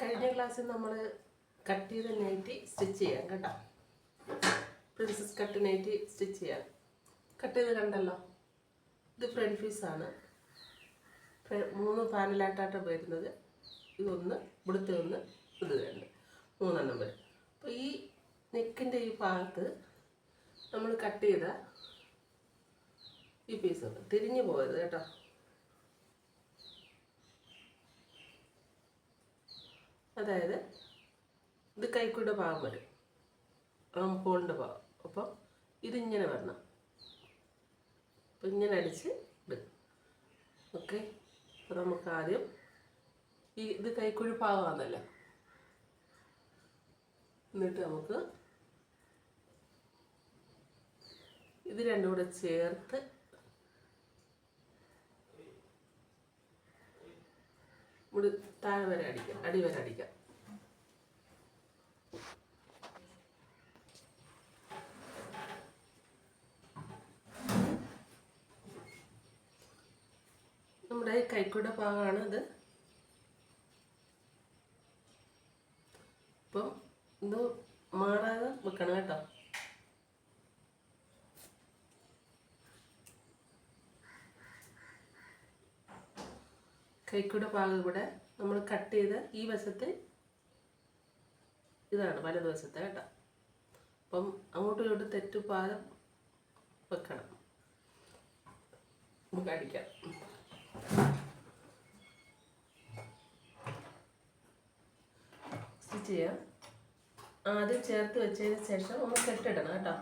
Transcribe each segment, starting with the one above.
ക്ലാസ്സിൽ നമ്മൾ കട്ട് ചെയ്ത നൈറ്റി സ്റ്റിച്ച് ചെയ്യാം കേട്ടോ. പ്രിൻസസ് കട്ട് നൈറ്റി സ്റ്റിച്ച് ചെയ്യാം. കട്ട് ചെയ്ത് കണ്ടല്ലോ? ഇത് ഫ്രണ്ട് പീസാണ് മൂന്ന് പാനലായിട്ടാണ് വരുന്നത്. ഇതൊന്ന് ഇവിടുത്തെ ഒന്ന് ഇത് രണ്ട് മൂന്നെണ്ണം വരും. അപ്പോൾ ഈ നെക്കിന്റെ ഈ ഭാഗത്ത് നമ്മൾ കട്ട് ചെയ്ത ഈ പീസ് തിരിഞ്ഞു പോകരുത് കേട്ടോ. അതായത് ഇത് കൈക്കൂടെ ഭാഗം വരും. ആം ഹോളിന്റെ ഭാഗം. അപ്പോൾ ഇതിങ്ങനെ വരണം. അപ്പം ഇങ്ങനെ അടിച്ച് ഇടും. ഓക്കെ? അപ്പോൾ നമുക്ക് ആദ്യം ഈ ഇത് കൈക്കുഴി ഭാഗമാണല്ലോ. എന്നിട്ട് നമുക്ക് ഇത് രണ്ടും കൂടെ ചേർത്ത് ഇവിടെ താഴെ വരെ അടിക്കാം അടി വരെ അടിക്കാം. നമ്മുടെ കൈക്കൂടെ ഭാഗമാണ് ഇത്. അപ്പം ഇത് മാറാതെ വെക്കണം കേട്ടോ. കൈക്കൂടെ ഭാഗം ഇവിടെ നമ്മൾ കട്ട് ചെയ്ത് ഈ വശത്ത് ഇതാണ് വലതുവശത്തെ കേട്ടോ. അപ്പം അങ്ങോട്ടും ഇങ്ങോട്ടും തെറ്റുപാലം വെക്കണം. നമുക്ക് അടിക്കാം സ്റ്റിച്ച് ചെയ്യാം. ആദ്യം ചേർത്ത് വെച്ചതിന് ശേഷം ഒന്ന് കെട്ടിടണം കേട്ടോ.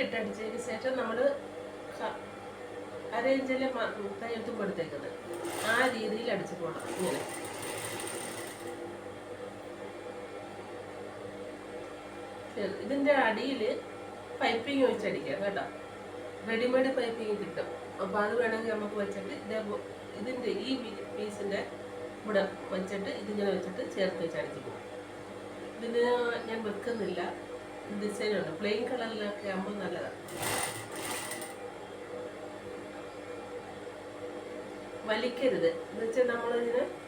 കെട്ടിട്ട് അടിച്ചതിന് ശേഷം നമ്മൾ അരയിഞ്ചിലെ കയ്യെടുത്തും കൊടുത്തേക്കുന്നത് ആ രീതിയിൽ അടിച്ചു പോകണം ഇങ്ങനെ. ഇതിന്റെ അടിയിൽ പൈപ്പിംഗ് വെച്ചടിക്കാം കേട്ടോ. റെഡിമെയ്ഡ് പൈപ്പിംഗ് കിട്ടും. അപ്പോൾ അത് വേണമെങ്കിൽ നമുക്ക് വെച്ചിട്ട് ഇതേ ഇതിന്റെ ഈ പീസിന്റെ ഇവിടെ വെച്ചിട്ട് ഇതിങ്ങനെ വെച്ചിട്ട് ചേർത്ത് വെച്ച് പോകും ഇതിന് ഞാൻ വെക്കുന്നില്ല. ഡിസൈനുണ്ട്. പ്ലെയിൻ കളറിലൊക്കെ ആകുമ്പോൾ നല്ലതാണ് വലിക്കരുത്. എന്ന് വെച്ചാൽ നമ്മളിതിന്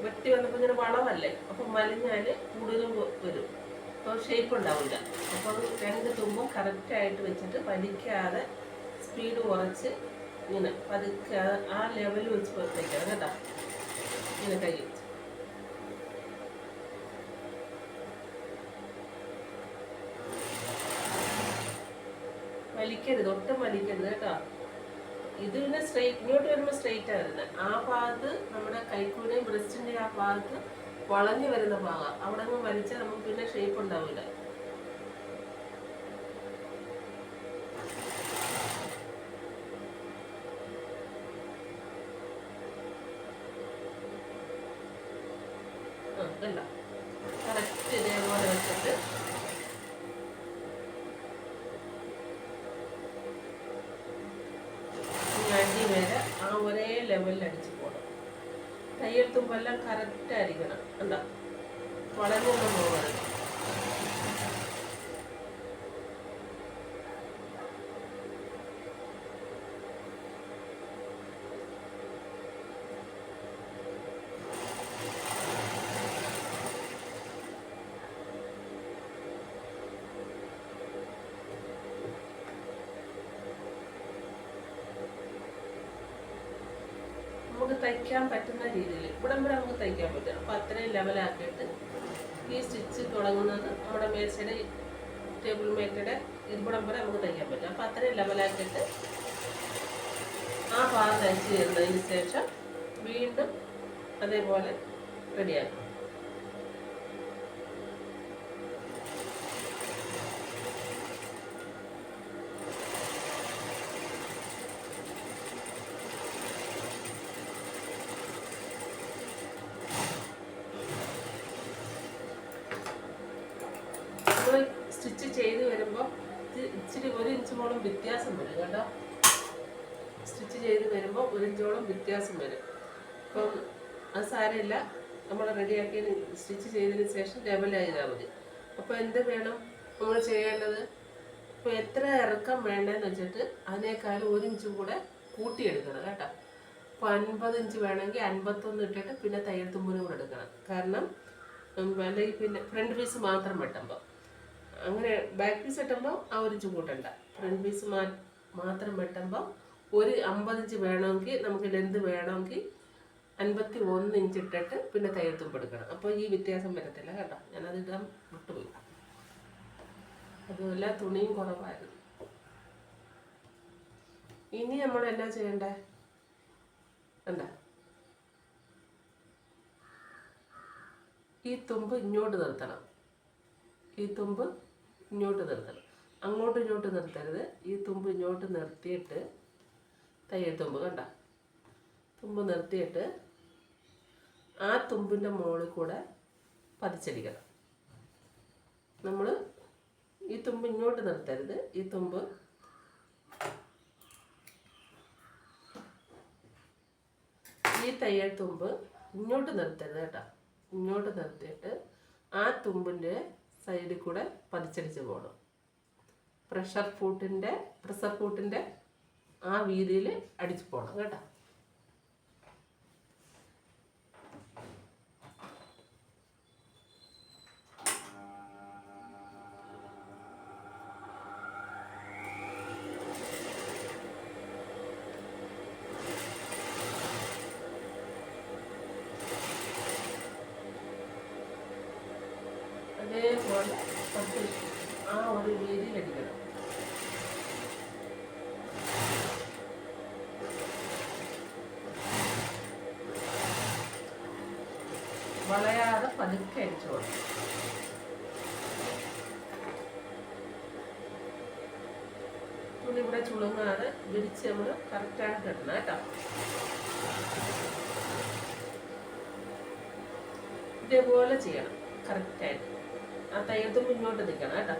വെട്ടി വന്നപ്പോൾ ഇങ്ങനെ വളമല്ലേ അപ്പം വലിഞ്ഞാൽ കൂടുതൽ വ- വരും. അപ്പോൾ ഷേപ്പ് ഉണ്ടാവില്ല. അപ്പോൾ അത് രണ്ട് തുമ്പും കറക്റ്റായിട്ട് വെച്ചിട്ട് വലിക്കാതെ സ്പീഡ് കുറച്ച് ഇങ്ങനെ പതുക്കെ ആ- ലെവലിൽ വെച്ച് പുറത്തേക്കാണ് കേട്ടോ. ഇങ്ങനെ കൈ വെച്ച് വലിക്കരുത് ഒട്ടും വലിക്കരുത് കേട്ടോ. ഇത് പിന്നെ സ്ട്രെയിറ്റ് ഇങ്ങോട്ട് വരുമ്പോൾ സ്ട്രെയിറ്റ് ആയിരുന്നത് ആ ഭാഗത്ത് നമ്മുടെ കൈക്കൂടെയും ബ്രസ്റ്റിന്റെയും ആ ഭാഗത്ത് വളഞ്ഞു വരുന്ന ഭാഗം. അവിടെ നിന്ന് വലിച്ചാൽ നമുക്ക് പിന്നെ ഷേപ്പ് ഉണ്ടാവില്ല ആ കണ്ട കറക്റ്റ് ഇതേപോലെ വെച്ചിട്ട് ഈ അടി വരെ ആ ഒരേ ലെവലിൽ അടിച്ച് പോകണം തയ്യൽ തുമ്പെല്ലാം കറക്റ്റ് ആയിരിക്കണം എന്താ വളഞ്ഞൊന്നും പോകരുത് നമുക്ക് തയ്ക്കാൻ പറ്റുന്ന രീതിയിൽ ഇവിടം വരെ നമുക്ക് തയ്ക്കാൻ പറ്റും. അപ്പോൾ അത്രയും ലെവലാക്കിയിട്ട് ഈ സ്റ്റിച്ച് തുടങ്ങുന്നത് നമ്മുടെ മേശയുടെ ടേബിൾ മേക്കയുടെ ഇരുപടം വരെ നമുക്ക് തയ്ക്കാൻ പറ്റും. അപ്പോൾ അത്രയും ലെവലാക്കിയിട്ട് ആ ഭാഗം തയ്ച്ച് ചെയ്യുന്നതിന് ശേഷം വീണ്ടും അതേപോലെ റെഡിയാക്കും ചെയ്താൽ മതി. അപ്പോൾ എന്ത് വേണം? നമ്മൾ ചെയ്യേണ്ടത് ഇപ്പോൾ എത്ര ഇറക്കം വേണ്ടതെന്ന് വെച്ചിട്ട് അതിനേക്കാളും ഒരു ഇഞ്ച് കൂടെ കൂട്ടിയെടുക്കണം കേട്ടോ. അപ്പോൾ അൻപത് ഇഞ്ച് വേണമെങ്കിൽ അൻപത്തൊന്ന് ഇട്ടിട്ട് പിന്നെ തയ്യൽ തുമ്പിനും കൂടെ എടുക്കണം. കാരണം അല്ലെങ്കിൽ പിന്നെ ഫ്രണ്ട് പീസ് മാത്രം വെട്ടുമ്പോൾ അങ്ങനെ ബാക്ക് പീസ് വെട്ടുമ്പോൾ ആ ഒരു ഇഞ്ച് കൂട്ടണ്ട. ഫ്രണ്ട് പീസ് മാത്രം വെട്ടുമ്പോൾ ഒരു അമ്പത് ഇഞ്ച് വേണമെങ്കിൽ നമുക്ക് ലെന്ത് വേണമെങ്കിൽ അൻപത്തി ഒന്ന് ഇഞ്ച് ഇട്ടിട്ട് പിന്നെ തയ്യൽ തുമ്പ് എടുക്കണം. അപ്പോൾ ഈ വ്യത്യാസം വരത്തില്ല കേട്ടോ. ഞാനത് ഇടാൻ വിട്ടുപോയി. അതുമല്ല തുണിയും കുറവായിരുന്നു. ഇനി നമ്മൾ എന്നാ ചെയ്യണ്ടേ? കണ്ട? ഈ തുമ്പ് ഇങ്ങോട്ട് നിർത്തണം. ഈ തുമ്പ് ഇങ്ങോട്ട് നിർത്തണം. അങ്ങോട്ടും ഇങ്ങോട്ട് നിർത്തരുത്. ഈ തുമ്പ് ഇങ്ങോട്ട് നിർത്തിയിട്ട് തയ്യൽ തുമ്പ് കണ്ട? തുമ്പ് നിർത്തിയിട്ട് ആ തുമ്പിന്റെ മുകളിൽ കൂടെ പതിച്ചടിക്കണം. നമ്മൾ ഈ തുമ്പ് ഇങ്ങോട്ട് നിർത്തരുത്. ഈ തുമ്പ് ഈ തയ്യൽ തുമ്പ് ഇങ്ങോട്ട് നിർത്തരുത് കേട്ടോ. ഇങ്ങോട്ട് നിർത്തിയിട്ട് ആ തുമ്പിന്റെ സൈഡിൽ കൂടെ പതിച്ചടിച്ച് പോകണം പ്രഷർ ഫൂട്ടിന്റെ പ്രഷർ ഫൂട്ടിന്റെ ആ വീതിയിൽ അടിച്ചു പോകണം കേട്ടോ. പത്ത് ആ ഒരു രീതിയിൽ എടുക്കണം വളയാതെ പതുക്കെ അടിച്ചു കൊടുക്കും. ഇവിടെ ചുളുങ്ങാതെ വിരിച്ച് നമ്മൾ കറക്റ്റാണ് കെട്ടണം കേട്ടോ. ഇതേപോലെ ചെയ്യണം. കറക്റ്റായിട്ട് ആ തയ്യത്തും മുന്നോട്ട് നിൽക്കണം കേട്ടോ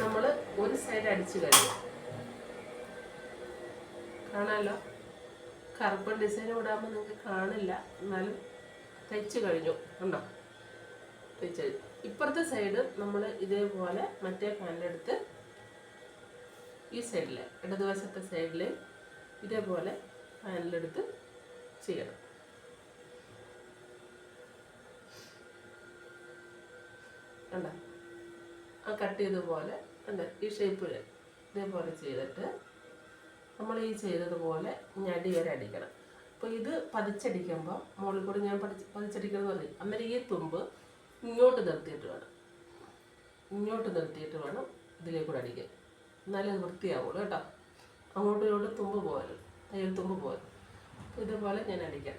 നമ്മൾ ഒരു സൈഡ് അടിച്ചു കഴിഞ്ഞു കാണാമല്ലോ കറുപ്പൻ ഡിസൈൻ ഇടാമ്പോൾ നിങ്ങൾക്ക് കാണില്ല. എന്നാലും തയ്ച്ചു കഴിഞ്ഞു. കണ്ടോ? തയ്ച്ചു കഴിഞ്ഞു. ഇപ്പുറത്തെ സൈഡ് നമ്മൾ ഇതേപോലെ മറ്റേ പാന്റെടുത്ത് ഈ സൈഡിൽ ഇടതുവശത്തെ സൈഡിൽ ഇതേപോലെ പാനിലെടുത്ത് ചെയ്യണം. കണ്ടോ? ആ കട്ട് ചെയ്തതുപോലെ ഉണ്ട് ഈ ഷേപ്പ് ഇതേപോലെ ചെയ്തിട്ട് നമ്മൾ ഈ ചെയ്തതുപോലെ ഞടി വരെ അടിക്കണം. അപ്പോൾ ഇത് പതിച്ചടിക്കുമ്പോൾ മുകളിൽ കൂടി ഞാൻ പതിച്ച് പതിച്ചടിക്കണമെന്ന് പറഞ്ഞു അന്നേരം ഈ തുമ്പ് ഇങ്ങോട്ട് നിർത്തിയിട്ട് വേണം. ഇങ്ങോട്ട് നിർത്തിയിട്ട് വേണം ഇതിലേക്ക് കൂടെ അടിക്കാൻ. എന്നാലേ അത് വൃത്തിയാവുള്ളൂ കേട്ടോ. അങ്ങോട്ടും ഇങ്ങോട്ടും തുമ്പ് പോകരുത്. തയ്യൽ തുമ്പ് പോകരുത്. ഇതുപോലെ ഞാൻ അടിക്കാം.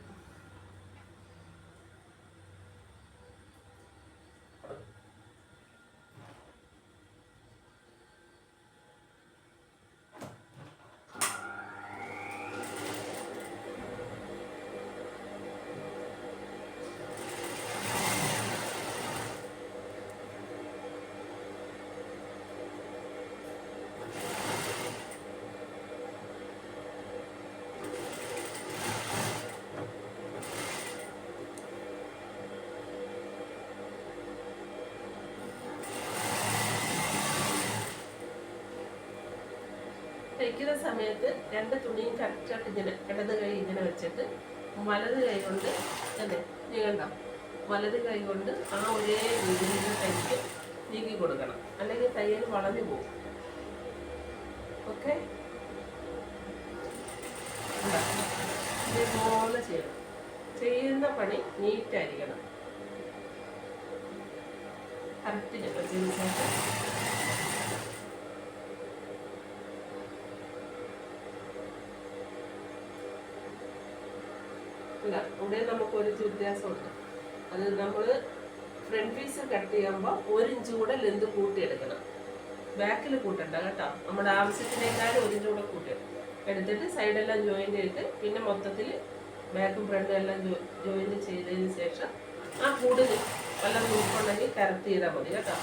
തയ്ക്കുന്ന സമയത്ത് രണ്ട് തുണിയും കറക്റ്റായിട്ട് ഇങ്ങനെ ഇടത് കൈ ഇങ്ങനെ വെച്ചിട്ട് വലത് കൈ കൊണ്ട് അതെ നീ കണ്ടോ? വലത് കൈ കൊണ്ട് ആ ഒരേ രീതിയിൽ തയ്ക്ക് നീക്കി കൊടുക്കണം. അല്ലെങ്കിൽ തയ്യൽ വളഞ്ഞു പോകും. ഓക്കെ? ഇതുപോലെ ചെയ്യണം. ചെയ്യുന്ന പണി നീറ്റായിരിക്കണം. കറക്റ്റ് ചെയ്യണം ഇല്ല ഇവിടെ നമുക്ക് ഒരു വ്യത്യാസമുണ്ട് അത് നമ്മൾ ഫ്രണ്ട് പീസ് കട്ട് ചെയ്യുമ്പോൾ ഒരു ഇഞ്ച് കൂടെ ലെന്ത് കൂട്ടിയെടുക്കണം. ബാക്കിൽ കൂട്ടണ്ട കേട്ടോ. നമ്മുടെ ആവശ്യത്തിനേക്കാളും ഒരു ഇഞ്ച് കൂടെ കൂട്ടി എടുത്തിട്ട് സൈഡെല്ലാം ജോയിന്റ് ചെയ്തിട്ട് പിന്നെ മൊത്തത്തിൽ ബാക്കും ഫ്രണ്ടും എല്ലാം ജോയിന്റ് ചെയ്തതിന് ശേഷം ആ കൂടുതൽ വല്ല നോക്കുന്നുണ്ടെങ്കിൽ കറക്റ്റ് ചെയ്താൽ മതി കേട്ടോ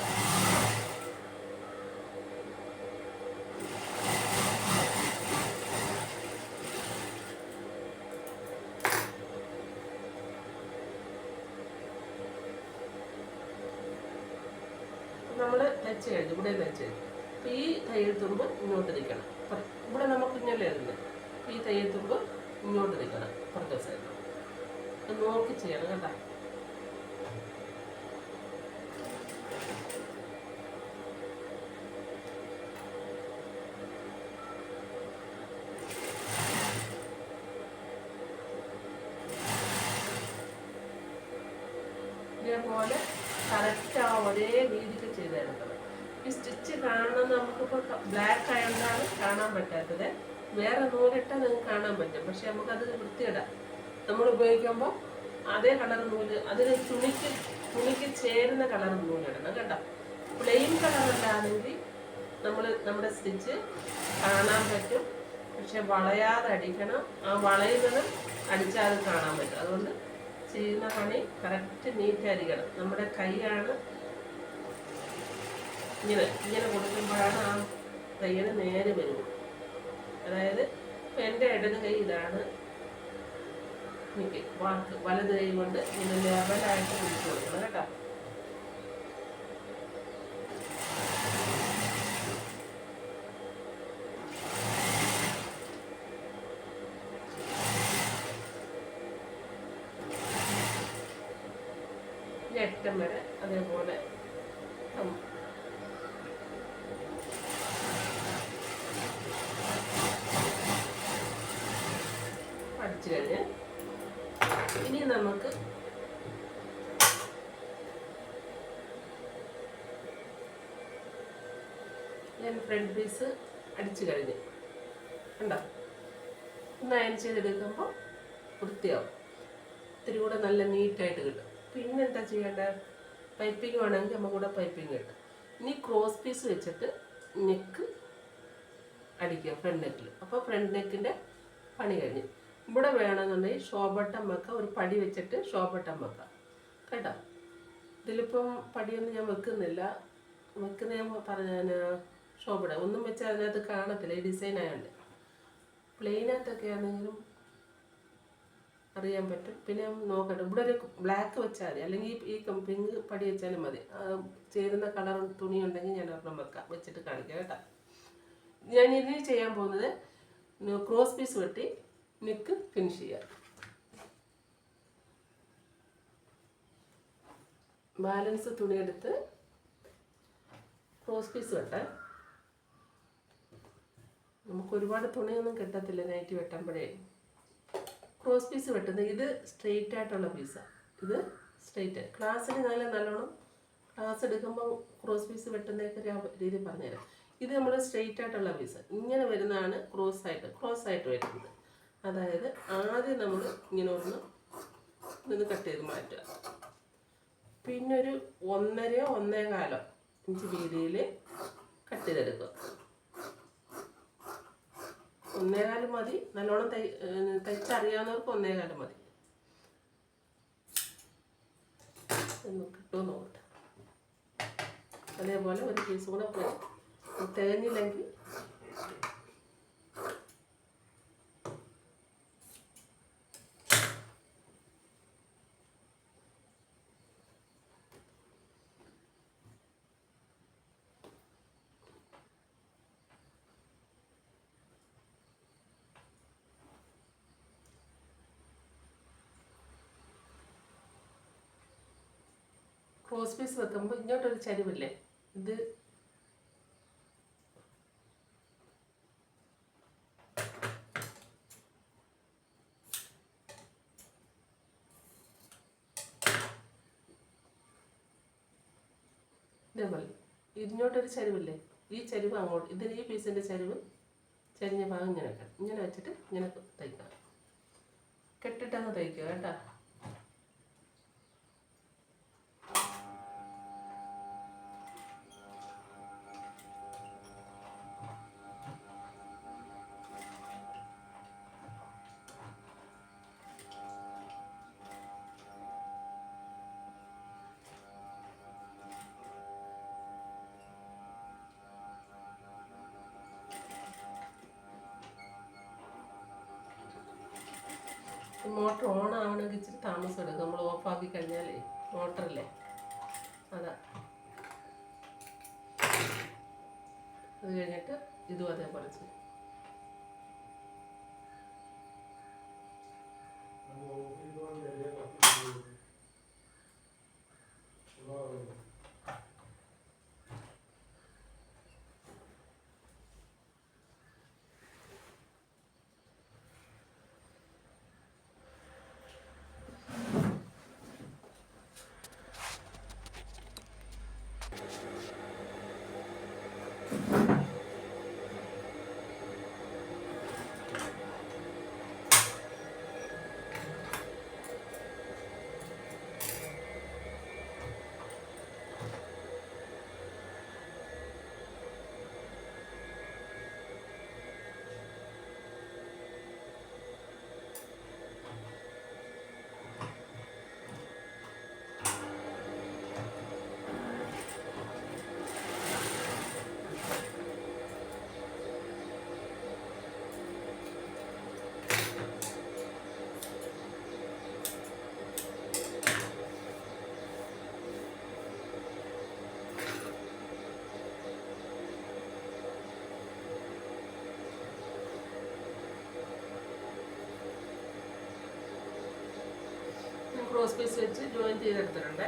നമ്മൾ വെച്ച് കഴിഞ്ഞു ഇവിടെ വെച്ച് കഴിഞ്ഞു അപ്പം ഈ തയ്യൽ തുമ്പ് ഇങ്ങോട്ട് നിൽക്കണം അപ്പം ഇവിടെ നമുക്ക് ഇങ്ങനെ എഴുതുന്നത് ഈ തയ്യൽ തുമ്പ് ഇങ്ങോട്ട് നിൽക്കണം പുറത്തെ സൈഡ് അത് നോക്കി ചെയ്യണം കേട്ടോ ഇതേപോലെ കറക്റ്റ് ആ ഒരേ രീതിക്ക് ചെയ്തെടുക്കണം ഈ സ്റ്റിച്ച് കാണുന്നത് നമുക്കിപ്പോൾ ബ്ലാക്ക് ആയതുകൊണ്ടാണ് കാണാൻ പറ്റാത്തത്. വേറെ നൂലിട്ടാൽ നിങ്ങൾക്ക് കാണാൻ പറ്റും. പക്ഷെ നമുക്കത് വൃത്തിയിടാം നമ്മൾ ഉപയോഗിക്കുമ്പോൾ അതേ കളർ നൂൽ അതിന് തുണിക്ക് തുണിക്ക് ചേരുന്ന കളർ നൂലിടണം കേട്ടോ. പ്ലെയിൻ കളറല്ലാണെങ്കിൽ നമ്മൾ നമ്മുടെ സ്റ്റിച്ച് കാണാൻ പറ്റും. പക്ഷെ വളയാതെ അടിക്കണം. ആ വളയുന്നത് അടിച്ചാൽ കാണാൻ പറ്റും. അതുകൊണ്ട് ചെയ്യുന്ന പണി കറക്റ്റ് നീറ്റായിരിക്കണം നമ്മുടെ കൈയാണ് ഇങ്ങനെ ഇങ്ങനെ കൊടുക്കുമ്പോഴാണ് ആ തയ്യൽ നേരെ വരുന്നത് അതായത് ഇപ്പം എന്റെ ഇടത് കൈ ഇതാണ്. എനിക്ക് വാക്ക് വലത് കൈ കൊണ്ട് ഇങ്ങനെ ലെവലായിട്ട് പിടിച്ചു കൊടുക്കണം കേട്ടോ. ഫ്രണ്ട് പീസ് അടിച്ചു കഴിഞ്ഞു. കണ്ടോ? ഒന്ന് അയൺ ചെയ്തെടുക്കുമ്പോൾ വൃത്തിയാവും. ഇത്തിരി കൂടെ നല്ല നീറ്റായിട്ട് കിട്ടും. പിന്നെ എന്താ ചെയ്യേണ്ടത് പൈപ്പിംഗ് വേണമെങ്കിൽ നമുക്ക് കൂടെ പൈപ്പിംഗ് കിട്ടും. ഇനി ക്രോസ് പീസ് വെച്ചിട്ട് നെക്ക് അടിക്കുക ഫ്രണ്ട് നെക്കിൽ അപ്പോൾ ഫ്രണ്ട് നെക്കിന്റെ പണി കഴിഞ്ഞു. ഇവിടെ വേണമെന്നുണ്ടെങ്കിൽ ഷോബട്ടം വെക്കാം. ഒരു പടി വെച്ചിട്ട് ഷോബട്ടം വെക്കാം. കേട്ടോ? ഇതിലിപ്പം പടിയൊന്നും ഞാൻ വെക്കുന്നില്ല. വെക്കുന്ന ഞാൻ പറഞ്ഞ ഷോബട ഒന്നും വെച്ചാൽ അതിനകത്ത് കാണത്തില്ല. ഈ ഡിസൈൻ ആയതുകൊണ്ട് പ്ലെയിനകത്തൊക്കെ ആണെങ്കിലും അറിയാൻ പറ്റും. പിന്നെ നോക്കട്ടെ. ഇവിടെ ഒരു ബ്ലാക്ക് വെച്ചാൽ മതി. അല്ലെങ്കിൽ ഈ പിങ്ക് പടി വെച്ചാലും മതി. ചേരുന്ന കളർ തുണി ഉണ്ടെങ്കിൽ ഞാൻ ഒരെണ്ണം വെക്കാം. വെച്ചിട്ട് കാണിക്കാം കേട്ടോ. ഞാൻ ഇനി ചെയ്യാൻ പോകുന്നത് ക്രോസ് പീസ് വെട്ടി നെക്ക് ഫിനിഷ് ചെയ്യാം ബാലൻസ് തുണിയെടുത്ത് ക്രോസ് പീസ് വെട്ടാൻ. നമുക്ക് ഒരുപാട് തുണിയൊന്നും കിട്ടത്തില്ല നൈറ്റ് വെട്ടുമ്പോഴേ. ക്രോസ് പീസ് വെട്ടുന്നത് ഇത് സ്ട്രെയിറ്റ് ആയിട്ടുള്ള പീസാണ് ഇത് സ്ട്രെയിറ്റ് ക്ലാസ്സിന് നല്ല നല്ലോണം ക്ലാസ് എടുക്കുമ്പോൾ ക്രോസ് പീസ് വെട്ടുന്നതൊക്കെ രീതി പറഞ്ഞുതരാം. ഇത് നമ്മൾ സ്ട്രെയിറ്റ് ആയിട്ടുള്ള പീസ് ഇങ്ങനെ വരുന്നതാണ് ക്രോസ് ആയിട്ട് ക്രോസ് ആയിട്ട് വരുന്നത്. അതായത് ആദ്യം നമ്മൾ ഇങ്ങനെ ഒന്ന് നിന്ന് കട്ട് ചെയ്ത് മാറ്റുക. പിന്നെ ഒരു ഒന്നരയോ ഒന്നേകാലോ ഇഞ്ച് വീതിയിൽ കട്ട് ചെയ്തെടുക്കുക. ഒന്നേകാൽ മതി. നല്ലോണം തയ്ച്ചറിയാവുന്നവർക്ക് ഒന്നേകാൽ മതി. ഒന്ന് കിട്ടുമോ നോക്കട്ടെ. അതേപോലെ ഒരു പീസ് കൂടെ പോയി തികഞ്ഞില്ലെങ്കിൽ ക്രോസ് പീസ് വെക്കുമ്പോൾ ഇങ്ങോട്ടൊരു ചരിവില്ലേ? ഇത് ഇതേപോലെ ഇങ്ങോട്ടൊരു ചരിവില്ലേ? ഈ ചരിവ് അങ്ങോട്ട് ഇതിന് ഈ പീസിന്റെ ചരിവ് ചരിഞ്ഞ ഭാഗം ഇങ്ങനെ ഇങ്ങനെ വെച്ചിട്ട് ഇങ്ങനെ തയ്ക്കാം കെട്ടിട്ടങ്ങ് തയ്ക്കുക കേട്ടോ. ആവണമെങ്കിൽ ഇച്ചിരി താമസം എടുക്കും നമ്മൾ ഓഫാക്കി കഴിഞ്ഞാലേ മോട്ടറല്ലേ? അതാ. അത് കഴിഞ്ഞിട്ട് ഇതും അതേപോലെ ചെയ്യും. ക്രോസ് പീസ് വെച്ച് ജോയിൻ ചെയ്തെടുത്തിട്ടുണ്ട്.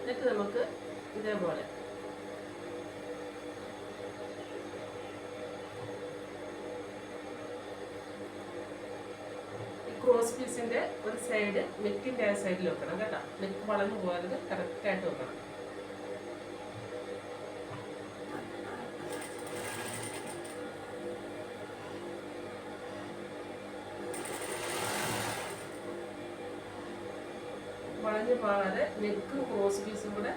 എന്നിട്ട് നമുക്ക് ഇതേപോലെ. ക്രോസ് പീസിന്റെ ഒരു സൈഡ് മെക്കിന്റെ ആ സൈഡിൽ വെക്കണം കേട്ടോ. നെക്ക് വളഞ്ഞു പോകരുത് കറക്റ്റായിട്ട് വെക്കണം. വളഞ്ഞു നെക്ക് ക്രോസ് പീസും കൂടെ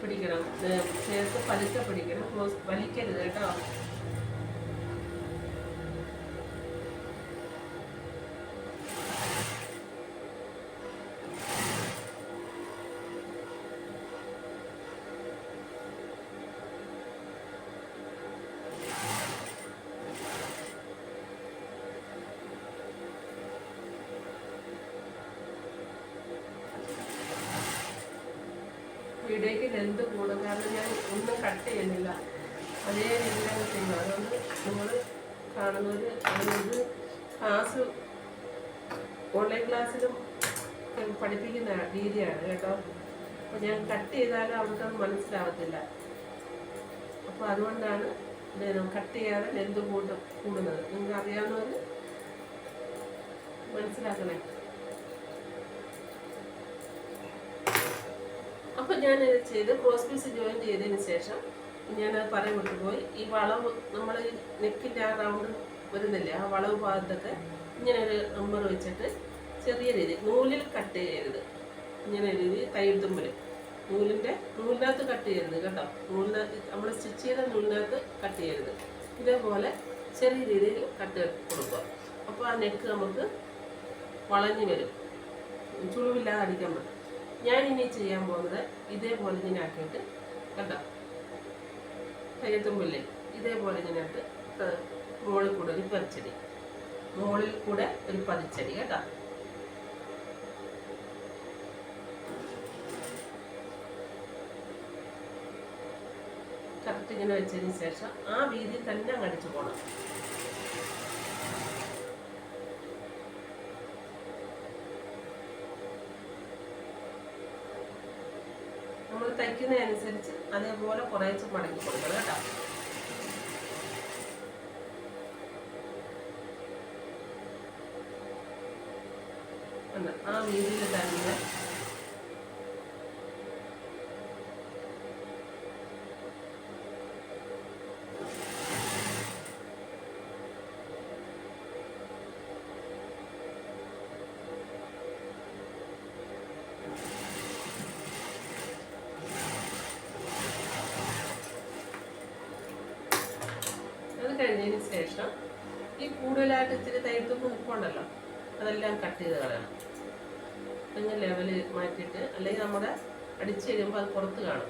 പിടിക്കണം. ചേർത്ത് പതുക്കെ പിടിക്കണം. ക്രോസ് വലിക്കരുത് കേട്ടോ. ലെന്ത് കൂടും കാരണം ഞാൻ ഒന്നും കട്ട് ചെയ്യുന്നില്ല. അതേ രീതിയിലാണ് ചെയ്യുന്നത് അതുകൊണ്ട് നമ്മൾ കാണുന്നവർ അതായത് ക്ലാസ് ഓൺലൈൻ ക്ലാസ്സിലും പഠിപ്പിക്കുന്ന രീതിയാണ് കേട്ടോ. അപ്പോൾ ഞാൻ കട്ട് ചെയ്താലും അവർക്കത് മനസ്സിലാവത്തില്ല. അപ്പോൾ അതുകൊണ്ടാണ് കട്ട് ചെയ്യാതെ ലെന്ത് കൂട്ടും കൂടുന്നത് നിങ്ങൾക്ക് അറിയാവുന്നവർ മനസ്സിലാക്കണേ. അപ്പൊ ഞാൻ ചെയ്ത് ക്രോസ് പീസ് ജോയിൻ ചെയ്തതിന് ശേഷം ഞാൻ അത് പറ വിട്ടുപോയി ഈ വളവ് നമ്മൾ നെക്കിന്റെ ആ റൗണ്ട് വരുന്നില്ലേ ആ വളവ് ഭാഗത്തൊക്കെ ഇങ്ങനെ ഒരു നമ്പർ വെച്ചിട്ട് ചെറിയ രീതി നൂലിൽ കട്ട് ചെയ്യരുത്. ഇങ്ങനെ രീതി കൈയെഴുത്തുമ്പോൾ നൂലിന്റെ നൂലിനകത്ത് കട്ട് ചെയ്യരുത് കേട്ടോ. നൂലിനകത്ത് നമ്മൾ സ്റ്റിച്ച് ചെയ്ത നൂലിനകത്ത് കട്ട് ചെയ്യരുത്. ഇതേപോലെ ചെറിയ രീതിയിൽ കട്ട് കൊടുക്കുക. അപ്പോൾ ആ നെക്ക് നമുക്ക് വളഞ്ഞു വരും. ചുളിവില്ലാതെ അടിക്കാൻ പറ്റും. ഞാൻ ഇനി ചെയ്യാൻ പോകുന്നത് ഇതേപോലെ ഇങ്ങനെ ആക്കിയിട്ട് കണ്ടോ? കയ്യത്തുമ്പില്ലേ? ഇതേപോലെ ഇങ്ങനെ ഇട്ട് മുകളിൽ കൂടെ ഒരു പതിച്ചടി. മുകളിൽ കൂടെ ഒരു പതിച്ചടി കേട്ടോ? കറക്റ്റ് ഇങ്ങനെ വെച്ചതിന് ശേഷം ആ വീതിയിൽ തന്നെ അങ്ങടിച്ചു പോകണം നമ്മൾ അതേപോലെ കുറേച്ച് മടക്കി കൊടുക്കണം കേട്ടോ? ആ രീതിയിൽ തന്നെ അടിച്ച് കഴിയുമ്പോൾ അത് പുറത്ത് കാണും.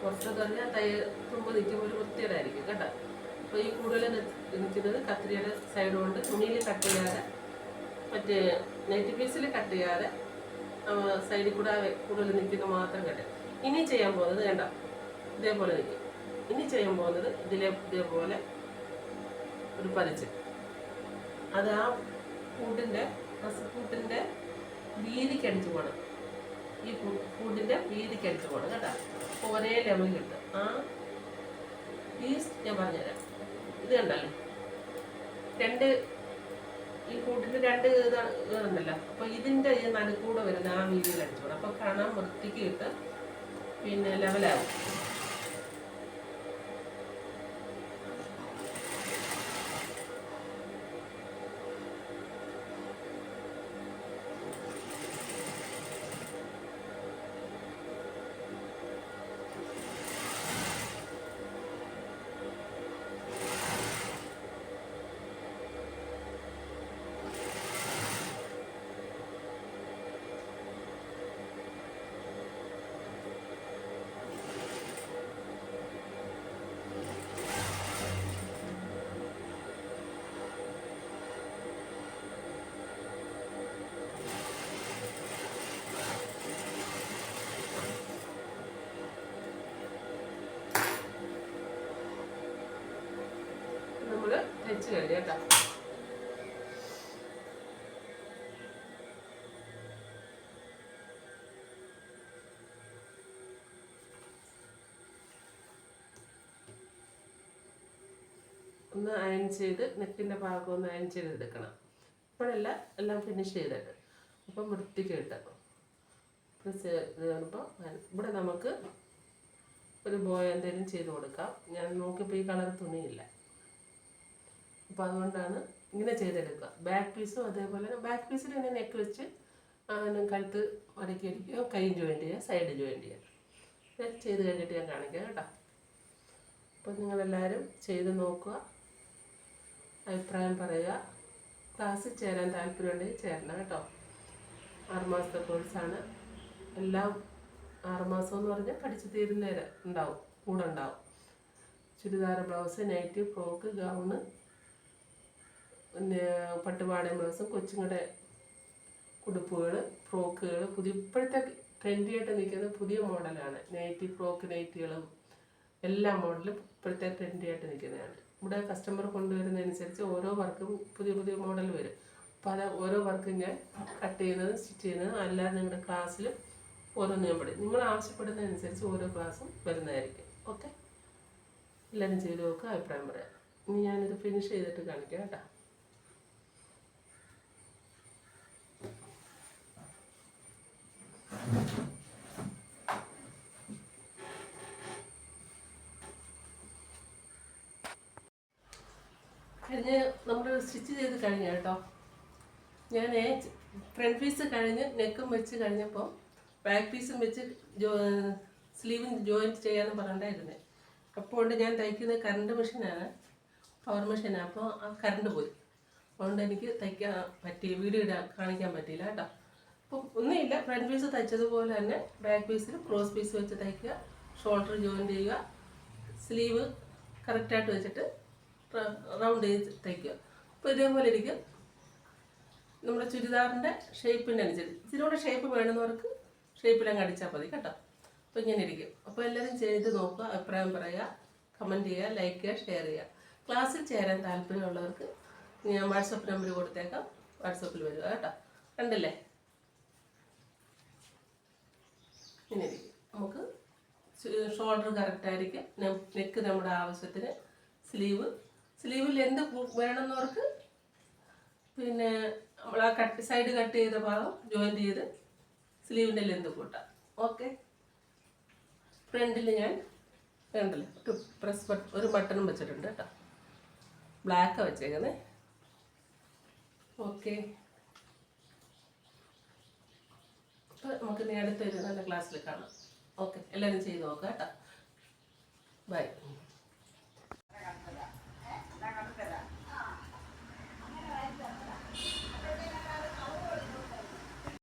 പുറത്ത് തന്നെ തയ്യൽ തുമ്പ് നിൽക്കുമ്പോൾ ഒരു വൃത്തികേടായിരിക്കും കേട്ടോ. അപ്പോൾ ഈ കൂടുതൽ നിൽക്കുന്നത് കത്തിരിയുടെ സൈഡ് കൊണ്ട് തുണിയിൽ കട്ട് ചെയ്യാതെ മറ്റേ നെറ്റ് പീസിൽ കട്ട് ചെയ്യാതെ സൈഡിൽ കൂടെ കൂടുതൽ നിൽക്കുന്ന മാത്രം കട്ട് ഇനി ചെയ്യാൻ പോകുന്നത് വേണ്ട ഇതേപോലെ നിൽക്കും. ഇനി ചെയ്യാൻ പോകുന്നത് ഇതിലെ ഇതേപോലെ ഒരു പതിച്ച്. അത് ആ കൂട്ടിന്റെ കൂട്ടിന്റെ വീതിക്ക് അടിച്ചു പോകണം ഈ കൂട്ടിന്റെ വീതിക്ക് അടിച്ചു പോകണം കേട്ടോ. ഒരേ ലെവൽ കിട്ടും. ആ പ്ലീസ് ഞാൻ പറഞ്ഞുതരാം. ഇത് കണ്ടല്ലോ. രണ്ട് ഈ കൂട്ടിന്റെ രണ്ട് ഇതാണ് ഇതുണ്ടല്ലോ. അപ്പോൾ ഇതിന്റെ ഈ നടുക്കൂടെ വരുന്ന ആ വീതിയിൽ അടിച്ചു പോകണം അപ്പോൾ കണം വൃത്തിക്ക് കിട്ടും. പിന്നെ ലെവലാകും ഒന്ന് അയൺ ചെയ്ത് നെക്കിന്റെ ഭാഗം ഒന്ന് അയൺ ചെയ്തെടുക്കണം. ഇപ്പോഴല്ല എല്ലാം ഫിനിഷ് ചെയ്തിട്ട്. അപ്പം വൃത്തിക്ക് കിട്ടും പ്രസ് ഇവിടെ നമുക്ക് ഒരു ബോയ് എന്തെങ്കിലും ചെയ്ത് കൊടുക്കാം. ഞാൻ നോക്കിയപ്പോൾ ഈ കളർ തുണിയില്ല. അപ്പോൾ അതുകൊണ്ടാണ് ഇങ്ങനെ ചെയ്തെടുക്കുക. ബാക്ക് പീസും അതേപോലെ ബാക്ക് പീസിൽ തന്നെ നെക്ക് വെച്ച് കഴുത്ത് മടക്കി അടിക്കുക. കൈ ജോയിന്റ് ചെയ്യുക സൈഡ് ജോയിന്റ് ചെയ്യുക. ചെയ്ത് കഴിഞ്ഞിട്ട് ഞാൻ കാണിക്കാം കേട്ടോ. അപ്പോൾ നിങ്ങളെല്ലാവരും ചെയ്ത് നോക്കുക. അഭിപ്രായം പറയുക. ക്ലാസ്സിൽ ചേരാൻ താല്പര്യമുണ്ടെങ്കിൽ ചേരണം കേട്ടോ. ആറുമാസത്തെ കോഴ്സാണ് എല്ലാം ആറുമാസം എന്ന് പറഞ്ഞാൽ പഠിച്ചു തീരുന്നേരം ഉണ്ടാവും. കൂടെ ഉണ്ടാവും. Churidar blouse nighty frock gown പിന്നെ പട്ടുപാടയും ബ്ലൗസും കൊച്ചുങ്ങളുടെ ഉടുപ്പുകൾ ഫ്രോക്കുകൾ പുതിയ ഇപ്പോഴത്തെ ട്രെൻഡി ആയിട്ട് നിൽക്കുന്ന പുതിയ മോഡലാണ്. നൈറ്റി ഫ്രോക്ക് നൈറ്റികളും എല്ലാ മോഡലും ഇപ്പോഴത്തെ ട്രെൻഡി ആയിട്ട് നിൽക്കുന്നതാണ്. ഇവിടെ കസ്റ്റമർ കൊണ്ടുവരുന്നതനുസരിച്ച് ഓരോ വർക്കും പുതിയ പുതിയ മോഡൽ വരും. അത് ഓരോ വർക്കും ഞാൻ കട്ട് ചെയ്യുന്നത് സ്റ്റിച്ച് ചെയ്യുന്നത് അല്ലാതെ നിങ്ങളുടെ ക്ലാസ്സിൽ ഓരോന്ന് ഞാൻ പഠിക്കും നിങ്ങൾ ആവശ്യപ്പെടുന്നതനുസരിച്ച് ഓരോ ക്ലാസ്സും വരുന്നതായിരിക്കും. ഓക്കെ? എല്ലാവരും ചെയ്ത് നോക്കുക അഭിപ്രായം പറയാം. ഇനി ഞാനിത് ഫിനിഷ് ചെയ്തിട്ട് കാണിക്കാം കേട്ടോ. കഴിഞ്ഞ് നമ്മൾ സ്റ്റിച്ച് ചെയ്ത് കഴിഞ്ഞ കേട്ടോ. ഞാൻ ഫ്രണ്ട് പീസ് കഴിഞ്ഞ് നെക്കും വെച്ച് കഴിഞ്ഞപ്പോൾ ബാക്ക് പീസും വെച്ച് ജോ സ്ലീവും ജോയിന്റ് ചെയ്യാമെന്ന് പറഞ്ഞിട്ടായിരുന്നേ അപ്പോൾ ഞാൻ തയ്ക്കുന്നത് കറണ്ട് മെഷീനാണ് പവർ മെഷീനാണ് അപ്പോൾ ആ കറണ്ട് പോയി. അതുകൊണ്ട് എനിക്ക് തയ്ക്കാൻ പറ്റി വീഡിയോ കാണിക്കാൻ പറ്റിയില്ല കേട്ടോ. ഒന്നുമില്ല ഫ്രണ്ട് പീസ് തയ്ച്ചതുപോലെ തന്നെ ബാക്ക് പീസിൽ ക്രോസ് പീസ് വെച്ച് തയ്ക്കുക ഷോൾഡർ ജോയിൻ ചെയ്യുക സ്ലീവ് കറക്റ്റായിട്ട് വെച്ചിട്ട് റൗണ്ട് ചെയ്ത് തയ്ക്കുക. അപ്പോൾ ഇതേപോലെ ഇരിക്കും. നമ്മുടെ ചുരിദാറിന്റെ ഷേപ്പിനനുസരിച്ച് ഇച്ചിരൂടെ ഷേപ്പ് വേണമെന്നവർക്ക് ഷേപ്പിലങ്ങ് അടിച്ചാൽ മതി കേട്ടോ. അപ്പോൾ ഇങ്ങനെ ഇരിക്കും. അപ്പോൾ എല്ലാവരും ചെയ്ത് നോക്കുക അഭിപ്രായം പറയുക കമന്റ് ചെയ്യുക ലൈക്ക് ചെയ്യുക ഷെയർ ചെയ്യുക. ക്ലാസ്സിൽ ചേരാൻ താല്പര്യമുള്ളവർക്ക് ഞാൻ വാട്സപ്പ് നമ്പർ കൊടുത്തേക്കാം. വാട്സപ്പിൽ വരിക കേട്ടോ. കണ്ടില്ലേ? ഇങ്ങനെ ഇരിക്കും. നമുക്ക് ഷോൾഡർ കറക്റ്റായിരിക്കും നെക്ക് നമ്മുടെ ആവശ്യത്തിന് സ്ലീവ് സ്ലീവിൽ എന്ത് വേണമെന്നവർക്ക് പിന്നെ നമ്മൾ ആ കട്ട് സൈഡ് കട്ട് ചെയ്ത ഭാഗം ജോയിൻ ചെയ്ത് സ്ലീവിന്റെ ലെന്ത് കൂട്ടാം. ഓക്കെ ഫ്രണ്ടിൽ ഞാൻ ഫ്രണ്ടിൽ ഒരു പ്രസ് ബട്ട് ഒരു ബട്ടണും വെച്ചിട്ടുണ്ട് കേട്ടോ. ബ്ലാക്ക് വെച്ചേക്കുന്നേ. ഓക്കെ നമുക്ക് ഇനി അടുത്തൊരു നല്ല ക്ലാസ്സിൽ കാണാം. ഓക്കെ എല്ലാവരും ചെയ്ത് നോക്കാം കേട്ടോ. ബൈ